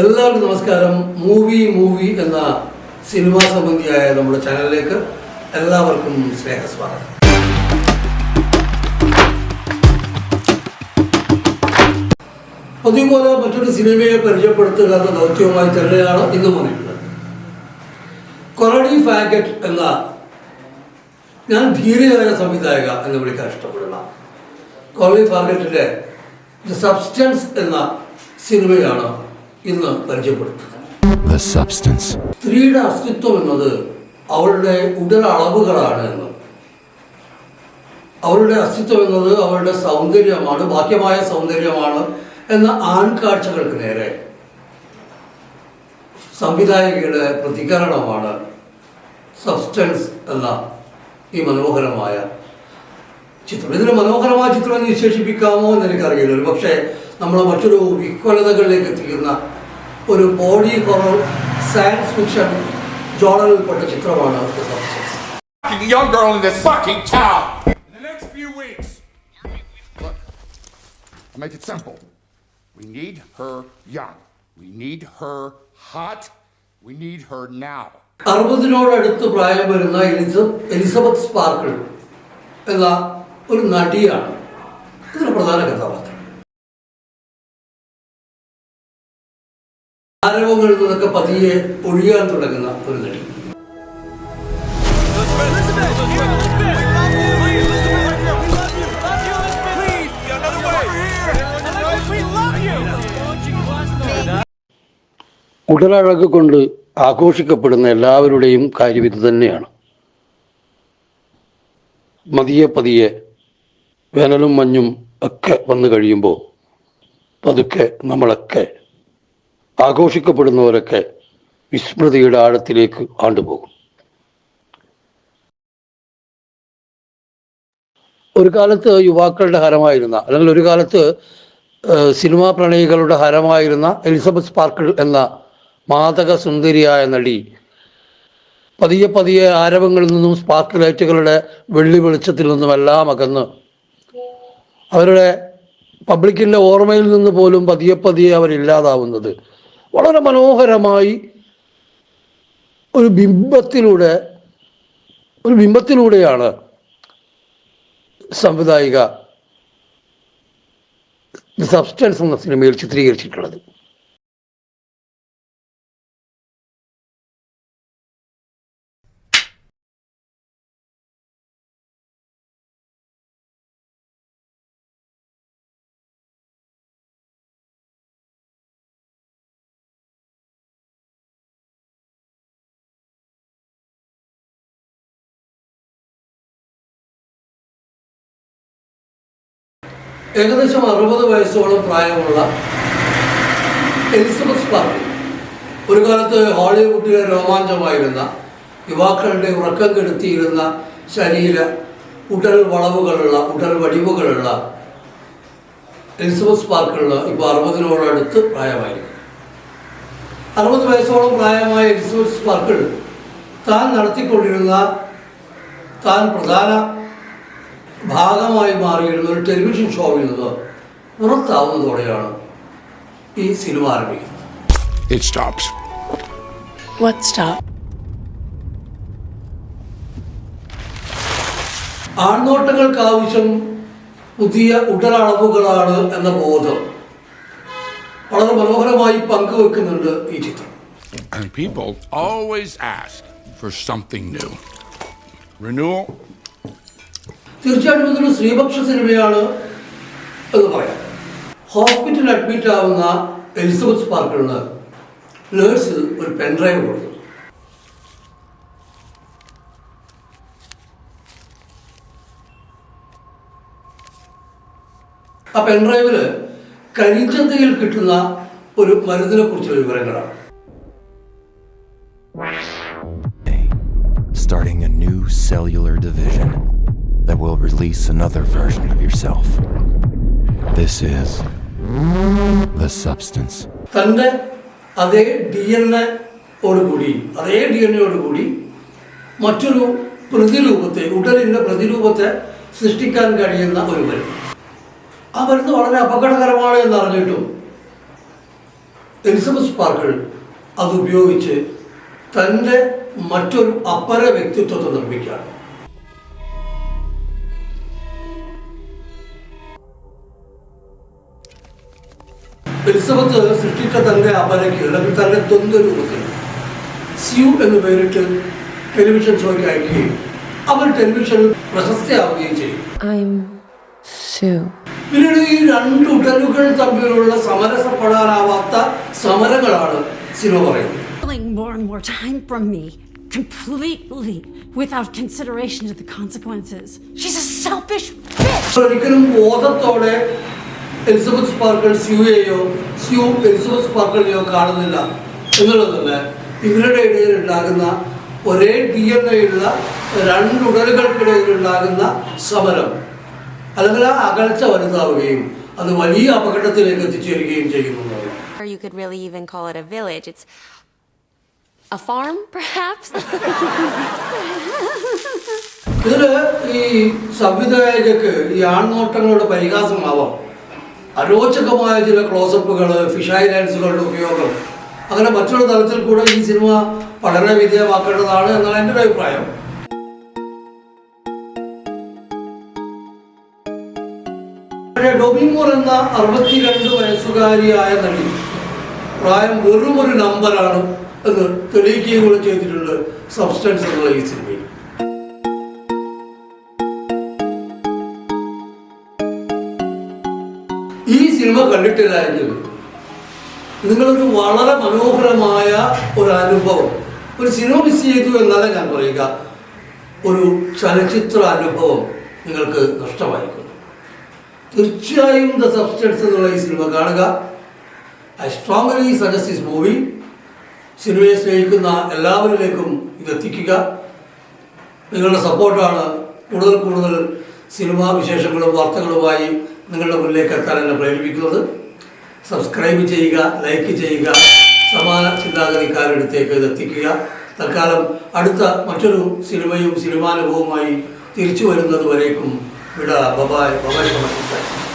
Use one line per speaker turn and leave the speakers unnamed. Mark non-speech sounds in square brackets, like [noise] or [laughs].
എല്ലാവർക്കും നമസ്കാരം. Movie movie എന്ന സിനിമാ സംബന്ധിയായ നമ്മുടെ ചാനലിലേക്ക് എല്ലാവർക്കും സ്നേഹസ്വാഗതം. അതുപോലെ മറ്റൊരു സിനിമയെ പരിചയപ്പെടുത്തുക എന്ന ദൗത്യവുമായി തന്നെയാണ് ഇന്ന് വന്നിട്ടുള്ളത്. കൊറഡി ഫാഗറ്റ് എന്ന ഞാൻ ധീരയായ സംവിധായക എന്ന് വിളിക്കാൻ ഇഷ്ടപ്പെടുന്ന കൊറഡി ഫാഗറ്റിന്റെ ദ സബ്സ്റ്റൻസ് എന്ന സിനിമയാണ് ഇന്ന് പരിചയപ്പെടുത്തുന്നത്. സ്ത്രീയുടെ അസ്തിത്വം എന്നത് അവളുടെ ഉടലളവുകളാണ് എന്ന്. അവളുടെ അസ്തിത്വം എന്നത് അവളുടെ സൗന്ദര്യമാണ് ബാഹ്യമായ സൗന്ദര്യമാണ് എന്ന ആൺകാഴ്ചകൾക്ക് നേരെ. സംവിധായകയുടെ പ്രതികരണമാണ് സബ്സ്റ്റൻസ് എന്ന ഈ മനോഹരമായ ചിത്രം. ഇതിന് മനോഹരമായ ചിത്രം എന്ന് വിശേഷിപ്പിക്കാമോ എന്ന് എനിക്കറിയില്ല. ഒരു പക്ഷേ നമ്മളെ മറ്റൊരു വിഹ്വലതകളിലേക്ക് എത്തിക്കുന്ന ഒരു ബോഡി ഹൊറർ സയൻസ് ഫിക്ഷൻ ജോണറിൽപ്പെട്ട ചിത്രമാണ് The Substance.
fucking young girl in this fucking town.
In the next few weeks,
Look, I'll make it simple. We need her young. We need her hot. We need her now.
അറുപതിനോടടുത്ത് പ്രായം വരുന്ന Elisa Elizabeth sparkle എന്ന ഒരു നടിയാണ് ഇതിന് പ്രധാന കഥാപാത്രം ആരവങ്ങളിൽ നിന്നൊക്കെ പതിയെ ഒഴിയാൻ തുടങ്ങുന്ന ഒരു നടി. ഉടലഴക് കൊണ്ട് ആഘോഷിക്കപ്പെടുന്ന എല്ലാവരുടെയും കാര്യം ഇത് തന്നെയാണ്. മതിയെ പതിയെ വേനലും മഞ്ഞും ഒക്കെ വന്നു കഴിയുമ്പോൾ പതുക്കെ നമ്മളൊക്കെ ആഘോഷിക്കപ്പെടുന്നവരൊക്കെ വിസ്മൃതിയുടെ ആഴത്തിലേക്ക് ആണ്ടുപോകും. ഒരു കാലത്ത് യുവാക്കളുടെ ഹരമായിരുന്ന അല്ലെങ്കിൽ ഒരു കാലത്ത് സിനിമാ പ്രണയികളുടെ ഹരമായിരുന്ന എലിസബത്ത് സ്പാർക്കിൾ എന്ന മാതക സുന്ദരിയായ നടി പതിയെ പതിയെ ആരവങ്ങളിൽ നിന്നും സ്പാർക്ക് ലൈറ്റുകളുടെ വെള്ളി വെളിച്ചത്തിൽ നിന്നും എല്ലാം അകന്ന് അവരുടെ പബ്ലിക്കിന്റെ ഓർമ്മയിൽ നിന്ന് പോലും പതിയെ പതിയെ അവരില്ലാതാവുന്നത് വളരെ മനോഹരമായി ഒരു ബിംബത്തിലൂടെ ഒരു ബിംബത്തിലൂടെയാണ് സംവിധായിക സബ്സ്റ്റൻസ് എന്ന സിനിമയിൽ ചിത്രീകരിച്ചിട്ടുള്ളത്. ഏകദേശം അറുപത് വയസ്സോളം പ്രായമുള്ള എലിസബത്ത് സ്പാർക്ക്. ഒരു കാലത്ത് ഹോളിവുഡിലെ രോമാഞ്ചമായിരുന്ന യുവാക്കളുടെ ഉറക്കം കെടുത്തിയിരുന്ന ശരീര ഉടൽ വളവുകളുള്ള ഉടൽ വടിവുകളുള്ള എലിസബത്ത് പാർക്കുള്ള ഇപ്പോൾ അറുപതിനോടടുത്ത് പ്രായമായിരിക്കും അറുപത് വയസ്സോളം പ്രായമായ എലിസബത്ത് സ്പാർക്കിൾ താൻ നടത്തിക്കൊണ്ടിരുന്ന താൻ പ്രധാന ഭാഗമായി മാറിയിരുന്ന ഒരു ടെലിവിഷൻ ഷോയിൽ നിന്ന് പുറത്താവുന്നതോടെയാണ് ഈ സിനിമ ആരംഭിക്കുന്നത്
It stops.
What stop?
ആൺനോട്ടങ്ങൾക്ക് ആവശ്യം പുതിയ ഉടലളവുകളാണ് എന്ന ബോധം വളരെ മനോഹരമായി പങ്കുവെക്കുന്നുണ്ട് ഈ ചിത്രം
And people always ask for something new. Renewal?
തീർച്ചയായിട്ടും ഇതൊരു സ്ത്രീപക്ഷ സിനിമയാണ് എന്ന് പറയാം. ഹോസ്പിറ്റലിൽ അഡ്മിറ്റ് ആവുന്ന എലിസബത്ത് സ്പാർക്കിളിന് നേഴ്സ് ഒരു പെൻഡ്രൈവ് കൊടുത്തു. ആ പെൻഡ്രൈവിൽ കരിഞ്ചന്തയിൽ കിട്ടുന്ന ഒരു മരുന്നിനെ കുറിച്ചുള്ള വിവരങ്ങളാണ്.
Starting a new cellular division. That will release another version of yourself. This is the substance.
തന്റെ അതേ ഡി എൻ കൂടി അതേ ഡി എൻ കൂടി മറ്റൊരു പ്രതിരൂപത്തെ ഉടലിന്റെ പ്രതിരൂപത്തെ സൃഷ്ടിക്കാൻ കഴിയുന്ന ഒരു മരുന്ന് ആ മരുന്ന് വളരെ അപകടകരമാണ് എന്നറിഞ്ഞിട്ടും എലിസബത്ത് സ്പാർക്കിൾ അത് ഉപയോഗിച്ച് തന്റെ മറ്റൊരു അപര വ്യക്തിത്വത്തെ നിർമ്മിക്കുകയാണ് എലിസബത്ത് സൃഷ്ടിച്ച തന്റെ അപരയ്ക്ക് അല്ലെങ്കിൽ തന്റെ തൊന്ത രൂപത്തിൽ സ്യൂ എന്ന് പേരിട്ട് ടെലിവിഷൻ ഷോയ്ക്ക് അയക്കുകയും അവർ ടെലിവിഷനിൽ പ്രശസ്തയാവുകയും ചെയ്യും. പിന്നീട് ഈ രണ്ട് ഉടലുകൾ തമ്മിലുള്ള സമരസപ്പെടാനാവാത്ത സമരങ്ങളാണ് സിനിമ പറയുന്നത്
more and more time from me completely without consideration to the consequences. She's a selfish bitch.
ഒരിക്കലും ബോധത്തോടെ എലിസബത്ത് സ്പാർക്കിൾ സ്യൂയെയോ സ്യൂ എലിസബത്ത് സ്പാർക്കിളിനെയോ കാണുന്നില്ല എന്നുള്ളത് തന്നെ ഇവരുടെ ഇടയിൽ ഉണ്ടാകുന്ന ഒരേ ഡി എൻ എ ഉള്ള രണ്ട് ഉടലുകൾക്കിടയിൽ ഉണ്ടാകുന്ന സമരം അല്ലെങ്കിൽ ആ അകൽച്ച വലുതാവുകയും അത് വലിയ അപകടത്തിലേക്ക് എത്തിച്ചേരുകയും
ചെയ്യുന്നുണ്ട് you could really even call it a village. It's a farm, perhaps? [laughs]
ഇതിൽ ഈ സംവിധായകക്ക് ഈ ആൺനോട്ടങ്ങളുടെ പരിഹാസമാവാം അരോചകമായ ചില ക്ലോസപ്പുകൾ ഫിഷായി ലാൻസുകളുടെ ഉപയോഗം. അങ്ങനെ മറ്റൊരു തലത്തിൽ കൂടെ ഈ സിനിമ പഠന വിധേയമാക്കേണ്ടതാണ് എന്നാണ് എന്റെ ഒരു അഭിപ്രായം. ഡൊമിമോർ എന്ന അറുപത്തി എന്ന അറുപത്തിരണ്ട് വയസ്സുകാരിയായ നടി പ്രായം വെറും ഒരു നമ്പറാണ് എന്ന് തെളിയിക്കുകയും കൂടെ ചെയ്തിട്ടുണ്ട് സബ്സ്റ്റൻസ് എന്നുള്ള ഈ സിനിമയിൽ. സിനിമ കണ്ടിട്ടില്ല എങ്കിൽ നിങ്ങളൊരു വളരെ മനോഹരമായ ഒരു അനുഭവം. ഒരു സിനിമ മിസ് ചെയ്തു എന്നല്ല ഞാൻ പറയുക. ഒരു ചലച്ചിത്ര അനുഭവം നിങ്ങൾക്ക് നഷ്ടമായിരിക്കുന്നു. തീർച്ചയായും ദ സബ്സ്റ്റൻസ് എന്നുള്ള ഈ സിനിമ കാണുക. I strongly suggest this movie സിനിമയെ സ്നേഹിക്കുന്ന എല്ലാവരിലേക്കും ഇതെത്തിക്കുക നിങ്ങളുടെ സപ്പോർട്ടാണ് കൂടുതൽ കൂടുതൽ സിനിമാ വിശേഷങ്ങളും വാർത്തകളുമായി നിങ്ങളുടെ മുന്നിലേക്ക് എത്താൻ എന്നെ പ്രേരിപ്പിക്കുന്നത്. സബ്സ്ക്രൈബ് ചെയ്യുക ലൈക്ക് ചെയ്യുക സമാന ചിന്താഗതിക്കാരുടെ അടുത്തേക്ക് ഇത് എത്തിക്കുക. തൽക്കാലം അടുത്ത മറ്റൊരു സിനിമയും സിനിമാനുഭവവുമായി തിരിച്ചു വരുന്നത് വരേക്കും. വിട ബബായ് ബബായ് നമസ്കാരം